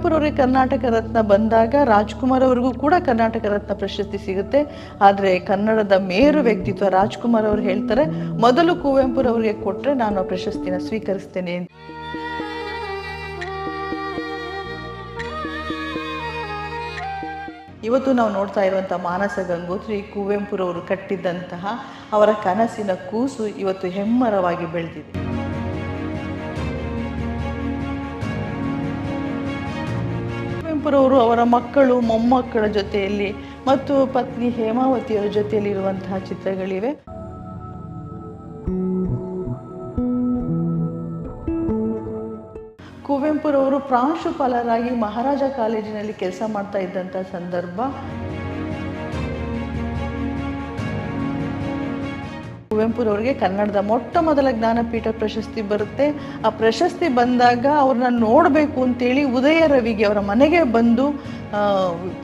ಕುವೆಂಪುರವರಿಗೆ ಕರ್ನಾಟಕ ರತ್ನ ಬಂದಾಗ ರಾಜ್ಕುಮಾರ್ ಅವರಿಗೂ ಕೂಡ ಕರ್ನಾಟಕ ರತ್ನ ಪ್ರಶಸ್ತಿ ಸಿಗುತ್ತೆ. ಆದರೆ ಕನ್ನಡದ ಮೇರು ವ್ಯಕ್ತಿತ್ವ ರಾಜ್ಕುಮಾರ್ ಅವರು ಹೇಳ್ತಾರೆ, ಮೊದಲು ಕುವೆಂಪುರವರಿಗೆ ಕೊಟ್ಟರೆ ನಾನು ಪ್ರಶಸ್ತಿನ ಸ್ವೀಕರಿಸ್ತೇನೆ ಇವತ್ತು ನಾವು ನೋಡ್ತಾ ಇರುವಂಥ ಮಾನಸ ಗಂಗೋತ್ರಿ ಕುವೆಂಪುರವರು ಕಟ್ಟಿದ್ದಂತಹ ಅವರ ಕನಸಿನ ಕೂಸು ಇವತ್ತು ಹೆಮ್ಮರವಾಗಿ ಬೆಳೆದಿದೆ. ಕುವೆಂಪುರವರು ಅವರ ಮಕ್ಕಳು ಮೊಮ್ಮಕ್ಕಳ ಜೊತೆಯಲ್ಲಿ ಮತ್ತು ಪತ್ನಿ ಹೇಮಾವತಿಯವರ ಜೊತೆಯಲ್ಲಿ ಇರುವಂತಹ ಚಿತ್ರಗಳಿವೆ. ಕುವೆಂಪುರವರು ಪ್ರಾಂಶುಪಾಲರಾಗಿ ಮಹಾರಾಜ ಕಾಲೇಜಿನಲ್ಲಿ ಕೆಲಸ ಮಾಡ್ತಾ ಇದ್ದಂಥ ಸಂದರ್ಭ. ಕುವೆಂಪುರವರಿಗೆ ಕನ್ನಡದ ಮೊಟ್ಟ ಮೊದಲ ಜ್ಞಾನಪೀಠ ಪ್ರಶಸ್ತಿ ಬರುತ್ತೆ. ಆ ಪ್ರಶಸ್ತಿ ಬಂದಾಗ ಅವ್ರನ್ನ ನೋಡಬೇಕು ಅಂತೇಳಿ ಉದಯ ರವಿಗೆ ಅವರ ಮನೆಗೆ ಬಂದು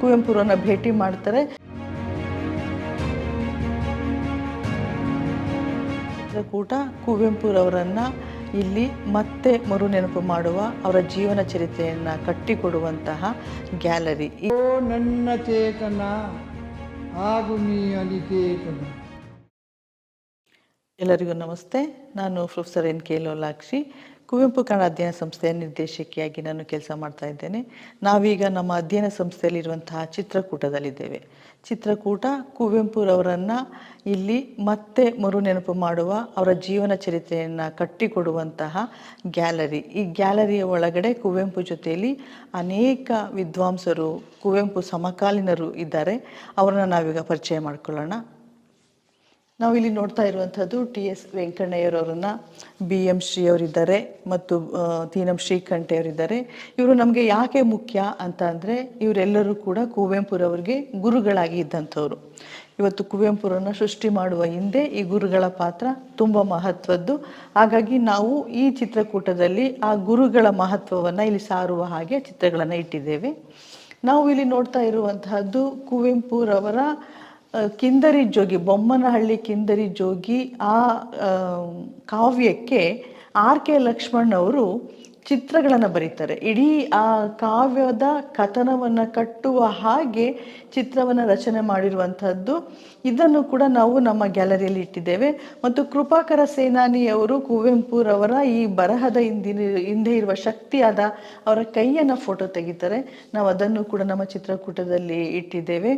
ಕುವೆಂಪುರನ್ನ ಭೇಟಿ ಮಾಡ್ತಾರೆ. ಕೂಟ ಕುವೆಂಪುರವರನ್ನ ಇಲ್ಲಿ ಮತ್ತೆ ಮರು ನೆನಪು ಮಾಡುವ ಅವರ ಜೀವನ ಚರಿತ್ರೆಯನ್ನು ಕಟ್ಟಿಕೊಡುವಂತಹ ಗ್ಯಾಲರಿ. ಓ ನನ್ನ ಚೇತನ ಆಗು ನೀ ಅನಿಕೇತನ. ಎಲ್ಲರಿಗೂ ನಮಸ್ತೆ. ನಾನು professor N K Lolakshi. Kuvempu Kannada ಅಧ್ಯಯನ ಸಂಸ್ಥೆಯ ನಿರ್ದೇಶಕಿಯಾಗಿ ನಾನು ಕೆಲಸ ಮಾಡ್ತಾ ಇದ್ದೇನೆ. ನಾವೀಗ ನಮ್ಮ ಅಧ್ಯಯನ ಸಂಸ್ಥೆಯಲ್ಲಿರುವಂತಹ ಚಿತ್ರಕೂಟದಲ್ಲಿದ್ದೇವೆ. ಚಿತ್ರಕೂಟ ಕುವೆಂಪುರವರನ್ನು ಇಲ್ಲಿ ಮತ್ತೆ ಮರು ನೆನಪು ಮಾಡುವ ಅವರ ಜೀವನ ಚರಿತ್ರೆಯನ್ನು ಕಟ್ಟಿಕೊಡುವಂತಹ ಗ್ಯಾಲರಿ. ಈ ಗ್ಯಾಲರಿಯ ಒಳಗಡೆ ಕುವೆಂಪು ಜೊತೆಯಲ್ಲಿ ಅನೇಕ ವಿದ್ವಾಂಸರು, ಕುವೆಂಪು ಸಮಕಾಲೀನರು ಇದ್ದಾರೆ. ಅವರನ್ನು ನಾವೀಗ ಪರಿಚಯ ಮಾಡ್ಕೊಳ್ಳೋಣ. ನಾವು ಇಲ್ಲಿ ನೋಡ್ತಾ ಇರುವಂಥದ್ದು ಟಿ ಎಸ್ ವೆಂಕಣ್ಣಯ್ಯರವರನ್ನ, ಬಿ ಎಂ ಶ್ರೀ ಅವರಿದ್ದಾರೆ ಮತ್ತು ತೀನಂ ಶ್ರೀಕಂಠೆಯವರಿದ್ದಾರೆ ಇವರು ನಮಗೆ ಯಾಕೆ ಮುಖ್ಯ ಅಂತ ಅಂದರೆ ಇವರೆಲ್ಲರೂ ಕೂಡ ಕುವೆಂಪುರವ್ರಿಗೆ ಗುರುಗಳಾಗಿ ಇದ್ದಂಥವ್ರು. ಇವತ್ತು ಕುವೆಂಪುರನ್ನ ಸೃಷ್ಟಿ ಮಾಡುವ ಹಿಂದೆ ಈ ಗುರುಗಳ ಪಾತ್ರ ತುಂಬ ಮಹತ್ವದ್ದು. ಹಾಗಾಗಿ ನಾವು ಈ ಚಿತ್ರಕೂಟದಲ್ಲಿ ಆ ಗುರುಗಳ ಮಹತ್ವವನ್ನು ಇಲ್ಲಿ ಸಾರುವ ಹಾಗೆ ಚಿತ್ರಗಳನ್ನು ಇಟ್ಟಿದ್ದೇವೆ. ನಾವು ಇಲ್ಲಿ ನೋಡ್ತಾ ಇರುವಂತಹದ್ದು ಕುವೆಂಪುರವರ ಕಿಂದರಿ ಜೋಗಿ ಬೊಮ್ಮನಹಳ್ಳಿ ಕಿಂದರಿ ಜೋಗಿ ಆ ಕಾವ್ಯಕ್ಕೆ ಆರ್ ಕೆ ಲಕ್ಷ್ಮಣ್ ಅವರು ಚಿತ್ರಗಳನ್ನು ಬರೀತಾರೆ. ಇಡೀ ಆ ಕಾವ್ಯದ ಕಥನವನ್ನು ಕಟ್ಟುವ ಹಾಗೆ ಚಿತ್ರವನ್ನು ರಚನೆ ಮಾಡಿರುವಂಥದ್ದು. ಇದನ್ನು ಕೂಡ ನಾವು ನಮ್ಮ ಗ್ಯಾಲರಿಯಲ್ಲಿ ಇಟ್ಟಿದ್ದೇವೆ. ಮತ್ತು ಕೃಪಾಕರ ಸೇನಾನಿಯವರು ಕುವೆಂಪುರವರ ಈ ಬರಹದ ಹಿಂದಿನ, ಹಿಂದೆ ಇರುವ ಶಕ್ತಿಯಾದ ಅವರ ಕೈಯನ್ನು ಫೋಟೋ ತೆಗಿತಾರೆ. ನಾವು ಅದನ್ನು ಕೂಡ ನಮ್ಮ ಚಿತ್ರಕೂಟದಲ್ಲಿ ಇಟ್ಟಿದ್ದೇವೆ.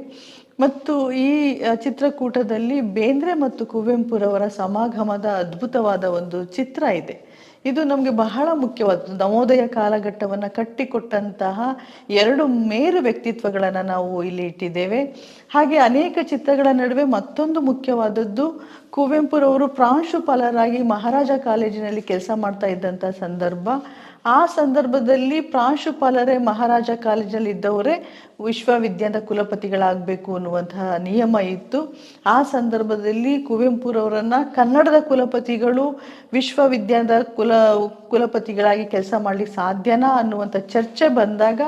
ಮತ್ತು ಈ ಚಿತ್ರಕೂಟದಲ್ಲಿ ಬೇಂದ್ರೆ ಮತ್ತು ಕುವೆಂಪುರವರ ಸಮಾಗಮದ ಅದ್ಭುತವಾದ ಒಂದು ಚಿತ್ರ ಇದೆ. ಇದು ನಮಗೆ ಬಹಳ ಮುಖ್ಯವಾದದ್ದು. ನವೋದಯ ಕಾಲಘಟ್ಟವನ್ನು ಕಟ್ಟಿಕೊಟ್ಟಂತಹ ಎರಡು ಮೇರು ವ್ಯಕ್ತಿತ್ವಗಳನ್ನು ನಾವು ಇಲ್ಲಿ ಇಟ್ಟಿದ್ದೇವೆ. ಹಾಗೆ ಅನೇಕ ಚಿತ್ರಗಳ ನಡುವೆ ಮತ್ತೊಂದು ಮುಖ್ಯವಾದದ್ದು, ಕುವೆಂಪುರವರು ಪ್ರಾಂಶುಪಾಲರಾಗಿ ಮಹಾರಾಜ ಕಾಲೇಜಿನಲ್ಲಿ ಕೆಲಸ ಮಾಡ್ತಾ ಇದ್ದಂಥ ಸಂದರ್ಭ. ಆ ಸಂದರ್ಭದಲ್ಲಿ ಪ್ರಾಂಶುಪಾಲರೇ ಮಹಾರಾಜ ಕಾಲೇಜಲ್ಲಿ ಇದ್ದವರೇ ವಿಶ್ವವಿದ್ಯಾಲಯದ ಕುಲಪತಿಗಳಾಗಬೇಕು ಅನ್ನುವಂತಹ ನಿಯಮ ಇತ್ತು. ಆ ಸಂದರ್ಭದಲ್ಲಿ ಕುವೆಂಪುರವರನ್ನ ಕನ್ನಡದ ಕುಲಪತಿಗಳು ವಿಶ್ವವಿದ್ಯಾಲಯದ ಕುಲ, ಕುಲಪತಿಗಳಾಗಿ ಕೆಲಸ ಮಾಡಲಿಕ್ಕೆ ಸಾಧ್ಯನಾ ಅನ್ನುವಂಥ ಚರ್ಚೆ ಬಂದಾಗ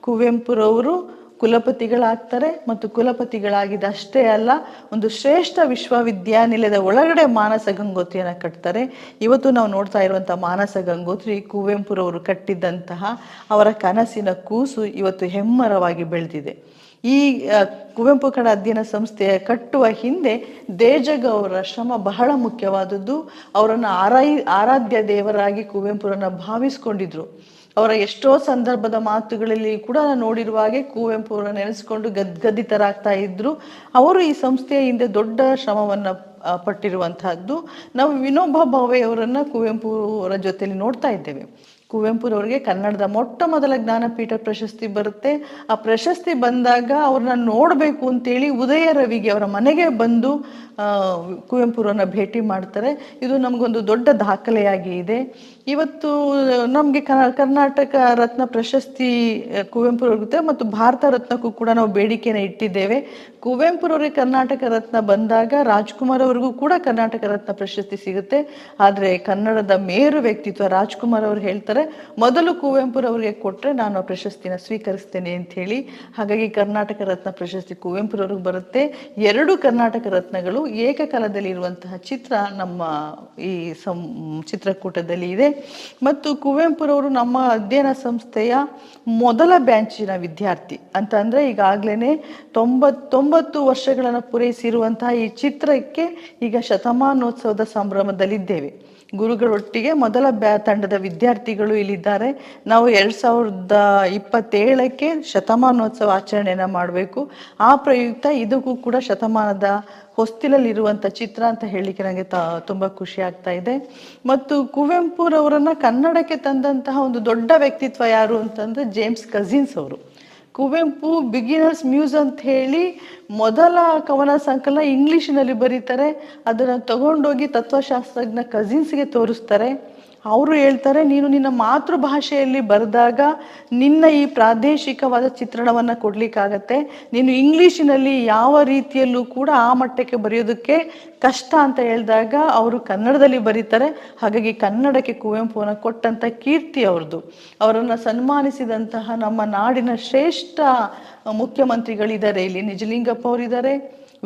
ಕುವೆಂಪುರವರು ಕುಲಪತಿಗಳಾಗ್ತಾರೆ ಮತ್ತು ಕುಲಪತಿಗಳಾಗಿದ್ದಷ್ಟೇ ಅಲ್ಲ, ಒಂದು ಶ್ರೇಷ್ಠ ವಿಶ್ವವಿದ್ಯಾನಿಲಯದ ಒಳಗಡೆ ಮಾನಸ ಗಂಗೋತ್ರಿಯನ್ನು ಕಟ್ತಾರೆ. ಇವತ್ತು ನಾವು ನೋಡ್ತಾ ಇರುವಂಥ ಮಾನಸ ಗಂಗೋತ್ರಿ, ಕುವೆಂಪುರವರು ಕಟ್ಟಿದ್ದಂತಹ ಅವರ ಕನಸಿನ ಕೂಸು ಇವತ್ತು ಹೆಮ್ಮರವಾಗಿ ಬೆಳೆದಿದೆ. ಈ ಕುವೆಂಪು ಕಡ ಅಧ್ಯಯನ ಸಂಸ್ಥೆಯ ಕಟ್ಟುವ ಹಿಂದೆ ದೇಜಗೌರ ಶ್ರಮ ಬಹಳ ಮುಖ್ಯವಾದದ್ದು. ಅವರನ್ನು ಆರೈ, ಆರಾಧ್ಯ ದೇವರಾಗಿ ಕುವೆಂಪುರನ್ನು ಭಾವಿಸ್ಕೊಂಡಿದ್ರು. ಅವರ ಎಷ್ಟೋ ಸಂದರ್ಭದ ಮಾತುಗಳಲ್ಲಿ ಕೂಡ ನೋಡಿರುವ ಹಾಗೆ ಕುವೆಂಪು ಅವರ ನೆನೆಸಿಕೊಂಡು ಗದ್ಗದಿತರಾಗ್ತಾ ಇದ್ರು. ಅವರು ಈ ಸಂಸ್ಥೆಯ ಹಿಂದೆ ದೊಡ್ಡ ಶ್ರಮವನ್ನ ಪಟ್ಟಿರುವಂತಹದ್ದು. ನಾವು ವಿನೋಬ ಭಾವೆ ಅವರನ್ನು ಕುವೆಂಪು ಅವರ ಜೊತೆಯಲ್ಲಿ ನೋಡ್ತಾ ಇದ್ದೇವೆ. ಕುವೆಂಪುರವರಿಗೆ ಕನ್ನಡದ ಮೊಟ್ಟ ಮೊದಲ ಜ್ಞಾನಪೀಠ ಪ್ರಶಸ್ತಿ ಬರುತ್ತೆ. ಆ ಪ್ರಶಸ್ತಿ ಬಂದಾಗ ಅವ್ರನ್ನ ನೋಡಬೇಕು ಅಂತೇಳಿ ಉದಯ ರವಿಗೆ ಅವರ ಮನೆಗೆ ಬಂದು ಕುವೆಂಪುರನ್ನು ಭೇಟಿ ಮಾಡ್ತಾರೆ. ಇದು ನಮಗೊಂದು ದೊಡ್ಡ ದಾಖಲೆಯಾಗಿ ಇದೆ. ಇವತ್ತು ನಮಗೆ ಕರ್ನಾಟಕ ರತ್ನ ಪ್ರಶಸ್ತಿ ಕುವೆಂಪು ಕುವೆಂಪುರವ್ರಿಗೆ ಮತ್ತು ಭಾರತ ರತ್ನಕ್ಕೂ ಕೂಡ ನಾವು ಬೇಡಿಕೆಯನ್ನು ಇಟ್ಟಿದ್ದೇವೆ. ಕುವೆಂಪುರವರಿಗೆ ಕರ್ನಾಟಕ ರತ್ನ ಬಂದಾಗ ರಾಜ್ಕುಮಾರ್ ಅವರಿಗೂ ಕೂಡ ಕರ್ನಾಟಕ ರತ್ನ ಪ್ರಶಸ್ತಿ ಸಿಗುತ್ತೆ. ಆದರೆ ಕನ್ನಡದ ಮೇರು ವ್ಯಕ್ತಿತ್ವ ರಾಜ್ಕುಮಾರ್ ಅವರು ಹೇಳ್ತಾರೆ, ಮೊದಲು ಕುವೆಂಪುರವರಿಗೆ ಕೊಟ್ಟರೆ ನಾನು ಆ ಪ್ರಶಸ್ತಿನ ಸ್ವೀಕರಿಸ್ತೇನೆ ಅಂತ ಹೇಳಿ. ಹಾಗಾಗಿ ಕರ್ನಾಟಕ ರತ್ನ ಪ್ರಶಸ್ತಿ ಕುವೆಂಪುರವ್ರಿಗೆ ಬರುತ್ತೆ. ಎರಡು ಕರ್ನಾಟಕ ರತ್ನಗಳು ಏಕಕಾಲದಲ್ಲಿ ಇರುವಂತಹ ಚಿತ್ರ ನಮ್ಮ ಈ ಸಂ, ಚಿತ್ರಕೂಟದಲ್ಲಿ ಇದೆ. ಮತ್ತು ಕುವೆಂಪುರವರು ನಮ್ಮ ಅಧ್ಯಯನ ಸಂಸ್ಥೆಯ ಮೊದಲ ಬ್ಯಾಂಚಿನ ವಿದ್ಯಾರ್ಥಿ ಅಂತ ಅಂದರೆ ಈಗಾಗಲೇ ತೊಂಬತ್ತೊಂಬತ್ತು ವರ್ಷಗಳನ್ನು ಪೂರೈಸಿರುವಂತಹ ಈ ಚಿತ್ರಕ್ಕೆ ಈಗ ಶತಮಾನೋತ್ಸವದ ಸಂಭ್ರಮದಲ್ಲಿದ್ದೇವೆ. ಗುರುಗಳೊಟ್ಟಿಗೆ ಮೊದಲ ಬ್ಯಾ, ತಂಡದ ವಿದ್ಯಾರ್ಥಿಗಳು ಇಲ್ಲಿದ್ದಾರೆ. ನಾವು ಎರಡು ಸಾವಿರದ ಇಪ್ಪತ್ತೇಳಕ್ಕೆ ಶತಮಾನೋತ್ಸವ ಆಚರಣೆಯನ್ನು ಮಾಡಬೇಕು. ಆ ಪ್ರಯುಕ್ತ ಇದಕ್ಕೂ ಕೂಡ ಶತಮಾನದ ಹೊಸ್ತಿಲಲ್ಲಿರುವಂಥ ಚಿತ್ರ ಅಂತ ಹೇಳಲಿಕ್ಕೆ ನನಗೆ ತ, ತುಂಬ ಖುಷಿ ಆಗ್ತಾ ಇದೆ. ಮತ್ತು ಕುವೆಂಪುರವರನ್ನು ಕನ್ನಡಕ್ಕೆ ತಂದಂತಹ ಒಂದು ದೊಡ್ಡ ವ್ಯಕ್ತಿತ್ವ ಯಾರು ಅಂತಂದರೆ ಜೇಮ್ಸ್ ಕಝಿನ್ಸ್ ಅವರು. ಕುವೆಂಪು, ಬಿಗಿನರ್ಸ್ ಮ್ಯೂಸ್ ಅಂತ ಹೇಳಿ ಮೊದಲ ಕವನ ಸಂಕಲನ ಇಂಗ್ಲೀಷ್ನಲ್ಲಿ ಬರೀತಾರೆ. ಅದನ್ನು ತಗೊಂಡೋಗಿ ತತ್ವಶಾಸ್ತ್ರಜ್ಞ ಕಸಿನ್ಸ್ಗೆ ತೋರಿಸ್ತಾರೆ. ಅವರು ಹೇಳ್ತಾರೆ, ನೀನು ನಿನ್ನ ಮಾತೃಭಾಷೆಯಲ್ಲಿ ಬರೆದಾಗ ನಿನ್ನ ಈ ಪ್ರಾದೇಶಿಕವಾದ ಚಿತ್ರಣವನ್ನು ಕೊಡಲಿಕ್ಕಾಗತ್ತೆ. ನೀನು ಇಂಗ್ಲೀಷಿನಲ್ಲಿ ಯಾವ ರೀತಿಯಲ್ಲೂ ಕೂಡ ಆ ಮಟ್ಟಕ್ಕೆ ಬರೆಯೋದಕ್ಕೆ ಕಷ್ಟ ಅಂತ ಹೇಳಿದಾಗ ಅವರು ಕನ್ನಡದಲ್ಲಿ ಬರೀತಾರೆ. ಹಾಗಾಗಿ ಕನ್ನಡಕ್ಕೆ ಕುವೆಂಪುವನ್ನು ಕೊಟ್ಟಂಥ ಕೀರ್ತಿ ಅವ್ರದ್ದು ಅವರನ್ನು ಸನ್ಮಾನಿಸಿದಂತಹ ನಮ್ಮ ನಾಡಿನ ಶ್ರೇಷ್ಠ ಮುಖ್ಯಮಂತ್ರಿಗಳಿದ್ದಾರೆ. ಇಲ್ಲಿ ನಿಜಲಿಂಗಪ್ಪ ಅವರಿದ್ದಾರೆ,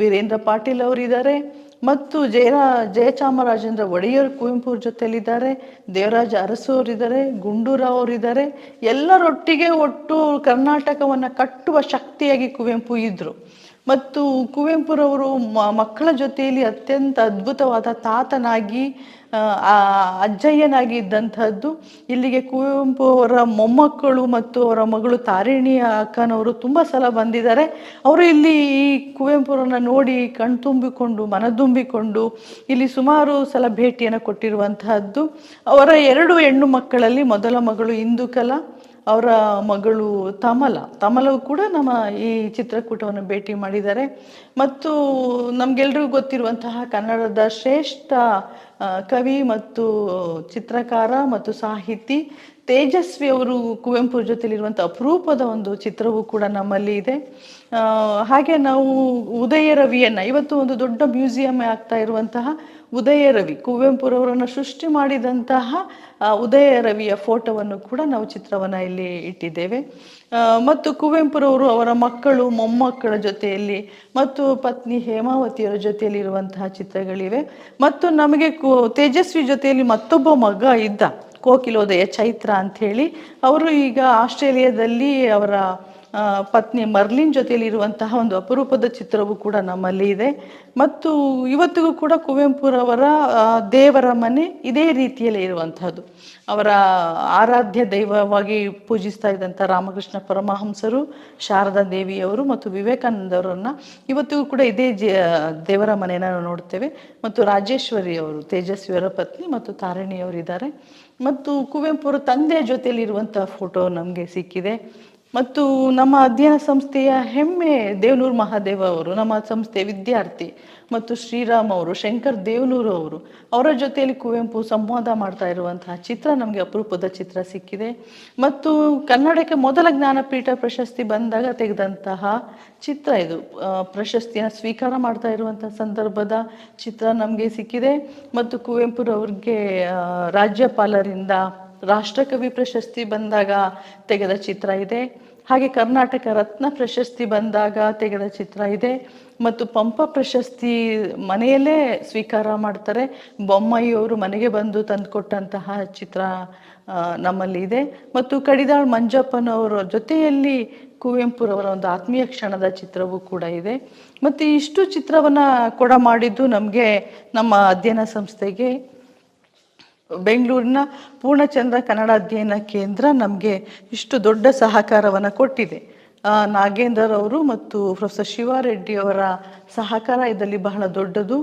ವೀರೇಂದ್ರ ಪಾಟೀಲ್ ಅವರಿದ್ದಾರೆ ಮತ್ತು ಜಯರ, ಜಯಚಾಮರಾಜೇಂದ್ರ ಒಡೆಯರ್ ಕುವೆಂಪು ಅವ್ರ ಜೊತೆಯಲ್ಲಿದ್ದಾರೆ, ದೇವರಾಜ ಅರಸು ಅವರಿದ್ದಾರೆ ಗುಂಡೂರಾವ್ ಅವರಿದ್ದಾರೆ ಎಲ್ಲರೊಟ್ಟಿಗೆ ಒಟ್ಟು ಕರ್ನಾಟಕವನ್ನು ಕಟ್ಟುವ ಶಕ್ತಿಯಾಗಿ ಕುವೆಂಪು ಇದ್ದರು ಮತ್ತು ಕುವೆಂಪುರವರು ಮಕ್ಕಳ ಜೊತೆಯಲ್ಲಿ ಅತ್ಯಂತ ಅದ್ಭುತವಾದ ತಾತನಾಗಿ ಅಜ್ಜಯ್ಯನಾಗಿ ಇದ್ದಂಥದ್ದು ಇಲ್ಲಿಗೆ ಕುವೆಂಪು ಅವರ ಮೊಮ್ಮಕ್ಕಳು ಮತ್ತು ಅವರ ಮಗಳು ತಾರಿಣಿಯ ಅಕ್ಕನವರು ತುಂಬ ಸಲ ಬಂದಿದ್ದಾರೆ. ಅವರು ಇಲ್ಲಿ ಈ ಕುವೆಂಪುರನ್ನ ನೋಡಿ ಕಣ್ತುಂಬಿಕೊಂಡು ಮನದುಂಬಿಕೊಂಡು ಇಲ್ಲಿ ಸುಮಾರು ಸಲ ಭೇಟಿಯನ್ನು ಕೊಟ್ಟಿರುವಂತಹದ್ದು. ಅವರ ಎರಡು ಹೆಣ್ಣು ಮಕ್ಕಳಲ್ಲಿ ಮೊದಲ ಮಗಳು ಇಂದುಕಲಾ ಅವರ ಮಗಳು ತಮಲ. ತಮಲವು ಕೂಡ ನಮ್ಮ ಈ ಚಿತ್ರಕೂಟವನ್ನು ಭೇಟಿ ಮಾಡಿದ್ದಾರೆ. ಮತ್ತು ನಮಗೆಲ್ಲರಿಗೂ ಗೊತ್ತಿರುವಂತಹ ಕನ್ನಡದ ಶ್ರೇಷ್ಠ ಕವಿ ಮತ್ತು ಚಿತ್ರಕಾರ ಮತ್ತು ಸಾಹಿತಿ ತೇಜಸ್ವಿ ಅವರು ಕುವೆಂಪು ಜೊತೆಲಿರುವಂಥ ಅಪರೂಪದ ಒಂದು ಚಿತ್ರವೂ ಕೂಡ ನಮ್ಮಲ್ಲಿ ಇದೆ. ಹಾಗೆ ನಾವು ಉದಯ ರವಿಯನ್ನ ಇವತ್ತು ಒಂದು ದೊಡ್ಡ ಮ್ಯೂಸಿಯಂ ಆಗ್ತಾ ಇರುವಂತಹ ಉದಯ ರವಿ, ಕುವೆಂಪುರವರನ್ನು ಸೃಷ್ಟಿ ಮಾಡಿದಂತಹ ಉದಯ ರವಿಯ ಫೋಟೋವನ್ನು ಕೂಡ ನಾವು ಚಿತ್ರವನ್ನು ಇಲ್ಲಿ ಇಟ್ಟಿದ್ದೇವೆ. ಮತ್ತು ಕುವೆಂಪುರವರು ಅವರ ಮಕ್ಕಳು, ಮೊಮ್ಮಕ್ಕಳ ಜೊತೆಯಲ್ಲಿ ಮತ್ತು ಪತ್ನಿ ಹೇಮಾವತಿಯರ ಜೊತೆಯಲ್ಲಿ ಇರುವಂತಹ ಚಿತ್ರಗಳಿವೆ. ಮತ್ತು ನಮಗೆ ತೇಜಸ್ವಿ ಜೊತೆಯಲ್ಲಿ ಮತ್ತೊಬ್ಬ ಮಗ ಇದ್ದ, ಕೋಕಿಲೋದಯ ಚೈತ್ರ ಅಂಥೇಳಿ. ಅವರು ಈಗ ಆಸ್ಟ್ರೇಲಿಯಾದಲ್ಲಿ ಅವರ ಪತ್ನಿ ಮರ್ಲಿನ್ ಜೊತೆಯಲ್ಲಿ ಇರುವಂತಹ ಒಂದು ಅಪರೂಪದ ಚಿತ್ರವು ಕೂಡ ನಮ್ಮಲ್ಲಿ ಇದೆ. ಮತ್ತು ಇವತ್ತಿಗೂ ಕೂಡ ಕುವೆಂಪುರವರ ದೇವರ ಮನೆ ಇದೇ ರೀತಿಯಲ್ಲಿ ಇರುವಂತಹದ್ದು. ಅವರ ಆರಾಧ್ಯ ದೈವವಾಗಿ ಪೂಜಿಸ್ತಾ ಇದ್ದಂಥ ರಾಮಕೃಷ್ಣ ಪರಮಹಂಸರು, ಶಾರದಾ ದೇವಿಯವರು ಮತ್ತು ವಿವೇಕಾನಂದವರನ್ನ ಇವತ್ತಿಗೂ ಕೂಡ ಇದೇ ದೇವರ ಮನೆಯನ್ನು ನಾವು ನೋಡ್ತೇವೆ. ಮತ್ತು ರಾಜೇಶ್ವರಿ ಅವರು, ತೇಜಸ್ವಿಯವರ ಪತ್ನಿ ಮತ್ತು ತಾರಿಣಿಯವರಿದ್ದಾರೆ ಮತ್ತು ಕುವೆಂಪುರ ತಂದೆಯ ಜೊತೆಯಲ್ಲಿ ಇರುವಂತಹ ಫೋಟೋ ನಮಗೆ ಸಿಕ್ಕಿದೆ. ಮತ್ತು ನಮ್ಮ ಅಧ್ಯಯನ ಸಂಸ್ಥೆಯ ಹೆಮ್ಮೆ ದೇವನೂರು ಮಹಾದೇವ ಅವರು, ನಮ್ಮ ಸಂಸ್ಥೆಯ ವಿದ್ಯಾರ್ಥಿ ಮತ್ತು ಶ್ರೀರಾಮ್ ಅವರು, ಶಂಕರ್ ದೇವನೂರು ಅವರು, ಅವರ ಜೊತೆಯಲ್ಲಿ ಕುವೆಂಪು ಸಂವಾದ ಮಾಡ್ತಾ ಇರುವಂತಹ ಚಿತ್ರ ನಮಗೆ ಅಪರೂಪದ ಚಿತ್ರ ಸಿಕ್ಕಿದೆ. ಮತ್ತು ಕನ್ನಡಕ್ಕೆ ಮೊದಲ ಜ್ಞಾನಪೀಠ ಪ್ರಶಸ್ತಿ ಬಂದಾಗ ತೆಗೆದಂತಹ ಚಿತ್ರ ಇದು. ಪ್ರಶಸ್ತಿಯನ್ನು ಸ್ವೀಕಾರ ಮಾಡ್ತಾ ಇರುವಂತಹ ಸಂದರ್ಭದ ಚಿತ್ರ ನಮಗೆ ಸಿಕ್ಕಿದೆ. ಮತ್ತು ಕುವೆಂಪುರವ್ರಿಗೆ ರಾಜ್ಯಪಾಲರಿಂದ ರಾಷ್ಟ್ರಕವಿ ಪ್ರಶಸ್ತಿ ಬಂದಾಗ ತೆಗೆದ ಚಿತ್ರ ಇದೆ. ಹಾಗೆ ಕರ್ನಾಟಕ ರತ್ನ ಪ್ರಶಸ್ತಿ ಬಂದಾಗ ತೆಗೆದ ಚಿತ್ರ ಇದೆ. ಮತ್ತು ಪಂಪ ಪ್ರಶಸ್ತಿ ಮನೆಯಲ್ಲೇ ಸ್ವೀಕಾರ ಮಾಡ್ತಾರೆ. ಬೊಮ್ಮಯ್ಯವರು ಮನೆಗೆ ಬಂದು ತಂದುಕೊಟ್ಟಂತಹ ಚಿತ್ರ ನಮ್ಮಲ್ಲಿ ಇದೆ. ಮತ್ತು ಕಡಿದಾಳ್ ಮಂಜಪ್ಪನವರ ಜೊತೆಯಲ್ಲಿ ಕುವೆಂಪುರವರ ಒಂದು ಆತ್ಮೀಯ ಕ್ಷಣದ ಚಿತ್ರವೂ ಕೂಡ ಇದೆ. ಮತ್ತು ಇಷ್ಟು ಚಿತ್ರವನ್ನು ಕೊಡ ಮಾಡಿದ್ದು ನಮಗೆ ನಮ್ಮ ಅಧ್ಯಯನ ಸಂಸ್ಥೆಗೆ. ಬೆಂಗಳೂರಿನ ಪೂರ್ಣಚಂದ್ರ ಕನ್ನಡ ಅಧ್ಯಯನ ಕೇಂದ್ರ ನಮಗೆ ಇಷ್ಟು ದೊಡ್ಡ ಸಹಕಾರವನ್ನು ಕೊಟ್ಟಿದೆ. ನಾಗೇಂದ್ರರವರು ಮತ್ತು ಪ್ರೊಫೆಸರ್ ಶಿವಾರೆಡ್ಡಿ ಅವರ ಸಹಕಾರ ಇದರಲ್ಲಿ ಬಹಳ ದೊಡ್ಡದು.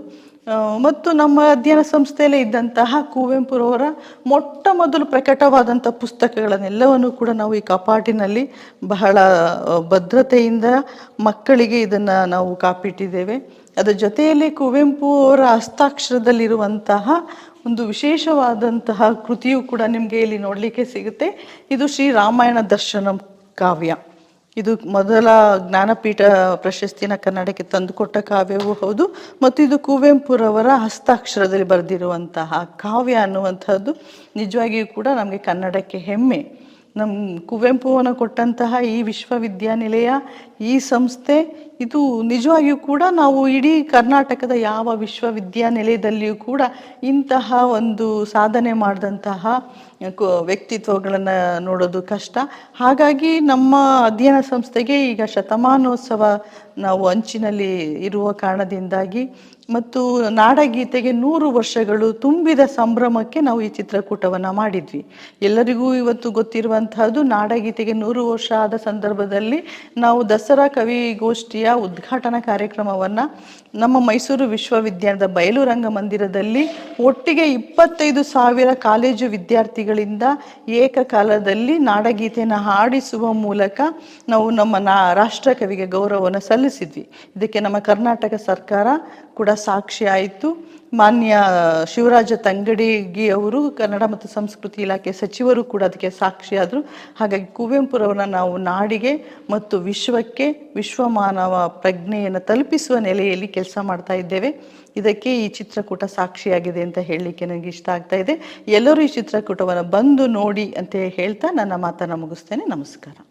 ಮತ್ತು ನಮ್ಮ ಅಧ್ಯಯನ ಸಂಸ್ಥೆಯಲ್ಲೇ ಇದ್ದಂತಹ ಕುವೆಂಪುರವರ ಮೊಟ್ಟ ಮೊದಲು ಪ್ರಕಟವಾದಂಥ ಪುಸ್ತಕಗಳನ್ನೆಲ್ಲವನ್ನು ಕೂಡ ನಾವು ಈ ಕಪಾಟಿನಲ್ಲಿ ಬಹಳ ಭದ್ರತೆಯಿಂದ ಮಕ್ಕಳಿಗೆ ಇದನ್ನು ನಾವು ಕಾಪಿಟ್ಟಿದ್ದೇವೆ. ಅದರ ಜೊತೆಯಲ್ಲಿ ಕುವೆಂಪು ಅವರ ಹಸ್ತಾಕ್ಷರದಲ್ಲಿರುವಂತಹ ಒಂದು ವಿಶೇಷವಾದಂತಹ ಕೃತಿಯು ಕೂಡ ನಿಮಗೆ ಇಲ್ಲಿ ನೋಡಲಿಕ್ಕೆ ಸಿಗುತ್ತೆ. ಇದು ಶ್ರೀ ರಾಮಾಯಣ ದರ್ಶನಂ ಕಾವ್ಯ. ಇದು ಮೊದಲ ಜ್ಞಾನಪೀಠ ಪ್ರಶಸ್ತಿನ ಕನ್ನಡಕ್ಕೆ ತಂದುಕೊಟ್ಟ ಕಾವ್ಯವೂ ಹೌದು. ಮತ್ತು ಇದು ಕುವೆಂಪುರವರ ಹಸ್ತಾಕ್ಷರದಲ್ಲಿ ಬರೆದಿರುವಂತಹ ಕಾವ್ಯ ಅನ್ನುವಂಥದ್ದು ನಿಜವಾಗಿಯೂ ಕೂಡ ನಮಗೆ ಕನ್ನಡಕ್ಕೆ ಹೆಮ್ಮೆ. ನಮ್ಮ ಕುವೆಂಪುವನ್ನು ಕೊಟ್ಟಂತಹ ಈ ವಿಶ್ವವಿದ್ಯಾನಿಲಯ ಈ ಸಂಸ್ಥೆ, ಇದು ನಿಜವಾಗಿಯೂ ಕೂಡ ನಾವು ಇಡೀ ಕರ್ನಾಟಕದ ಯಾವ ವಿಶ್ವವಿದ್ಯಾನಿಲಯದಲ್ಲಿಯೂ ಕೂಡ ಇಂತಹ ಒಂದು ಸಾಧನೆ ಮಾಡಿದಂತಹ ವ್ಯಕ್ತಿತ್ವಗಳನ್ನು ನೋಡೋದು ಕಷ್ಟ. ಹಾಗಾಗಿ ನಮ್ಮ ಅಧ್ಯಯನ ಸಂಸ್ಥೆಗೆ ಈಗ ಶತಮಾನೋತ್ಸವ ನಾವು ಅಂಚಿನಲ್ಲಿ ಇರುವ ಕಾರಣದಿಂದಾಗಿ ಮತ್ತು ನಾಡಗೀತೆಗೆ ನೂರು ವರ್ಷಗಳು ತುಂಬಿದ ಸಂಭ್ರಮಕ್ಕೆ ನಾವು ಈ ಚಿತ್ರಕೂಟವನ್ನು ಮಾಡಿದ್ವಿ. ಎಲ್ಲರಿಗೂ ಇವತ್ತು ಗೊತ್ತಿರುವಂತಹದ್ದು ನಾಡಗೀತೆಗೆ ನೂರು ವರ್ಷ ಆದ ಸಂದರ್ಭದಲ್ಲಿ ನಾವು ದಸರಾ ಕವಿಗೋಷ್ಠಿಯ ಉದ್ಘಾಟನಾ ಕಾರ್ಯಕ್ರಮವನ್ನು ನಮ್ಮ ಮೈಸೂರು ವಿಶ್ವವಿದ್ಯಾಲಯದ ಬಯಲು ರಂಗಮಂದಿರದಲ್ಲಿ ಒಟ್ಟಿಗೆ ಇಪ್ಪತ್ತೈದು ಸಾವಿರ ಕಾಲೇಜು ವಿದ್ಯಾರ್ಥಿಗಳಿಂದ ಏಕಕಾಲದಲ್ಲಿ ನಾಡಗೀತೆಯನ್ನು ಹಾಡಿಸುವ ಮೂಲಕ ನಾವು ನಮ್ಮ ನಾ ರಾಷ್ಟ್ರಕವಿಗೆ ಗೌರವವನ್ನು ಸಲ್ಲಿಸಿದ್ವಿ. ಇದಕ್ಕೆ ನಮ್ಮ ಕರ್ನಾಟಕ ಸರ್ಕಾರ ಕೂಡ ಸಾಕ್ಷಿ ಆಯಿತು. ಮಾನ್ಯ ಶಿವರಾಜ ತಂಗಡಿಗಿ ಅವರು, ಕನ್ನಡ ಮತ್ತು ಸಂಸ್ಕೃತಿ ಇಲಾಖೆ ಸಚಿವರು ಕೂಡ ಅದಕ್ಕೆ ಸಾಕ್ಷಿಯಾದರು. ಹಾಗಾಗಿ ಕುವೆಂಪುರವರನ್ನ ನಾವು ನಾಡಿಗೆ ಮತ್ತು ವಿಶ್ವಕ್ಕೆ ವಿಶ್ವಮಾನವ ಪ್ರಜ್ಞೆಯನ್ನು ತಲುಪಿಸುವ ನೆಲೆಯಲ್ಲಿ ಕೆಲಸ ಮಾಡ್ತಾ ಇದ್ದೇವೆ. ಇದಕ್ಕೆ ಈ ಚಿತ್ರಕೂಟ ಸಾಕ್ಷಿಯಾಗಿದೆ ಅಂತ ಹೇಳಲಿಕ್ಕೆ ನನಗೆ ಇಷ್ಟ ಆಗ್ತಾ ಇದೆ. ಎಲ್ಲರೂ ಈ ಚಿತ್ರಕೂಟವನ್ನು ಬಂದು ನೋಡಿ ಅಂತ ಹೇಳ್ತಾ ನನ್ನ ಮಾತನ್ನು ಮುಗಿಸ್ತೇನೆ. ನಮಸ್ಕಾರ.